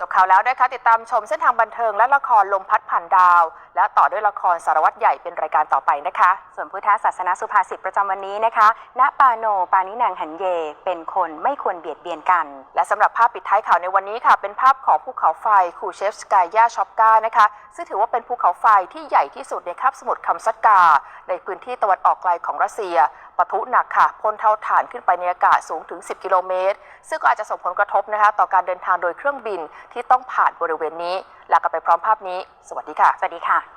จบข่าวแล้วนะคะติดตามชมเส้นทางบันเทิงและละครลมพัดผ่านดาว และต่อด้วยละครสารวัตรใหญ่เป็นรายการต่อไปนะคะ ส่วนพุทธศาสนาสุภาษิตประจำวันนี้นะคะณปาโนปานินังหันเย เป็นคนไม่ควรเบียดเบียนกัน และสำหรับภาพปิดท้ายข่าวในวันนี้ค่ะ เป็นภาพของภูเขาไฟคูเชฟสกายยาช็อปกานะคะซึ่งถือว่าเป็นภูเขาไฟที่ใหญ่ที่สุดในคาบสมุทรคัมซัตกา ในพื้นที่ตะวันออกไกลของรัสเซีย ปะทุหนักค่ะพ่นเท่าฐานขึ้นไปในอากาศสูงถึง 10 กิโลเมตร ซึ่งก็อาจจะส่งผลกระทบนะคะต่อการเดินทางโดยเครื่องบินที่ต้องผ่านบริเวณนี้ ลากันไปพร้อมภาพนี้ สวัสดีค่ะ สวัสดีค่ะ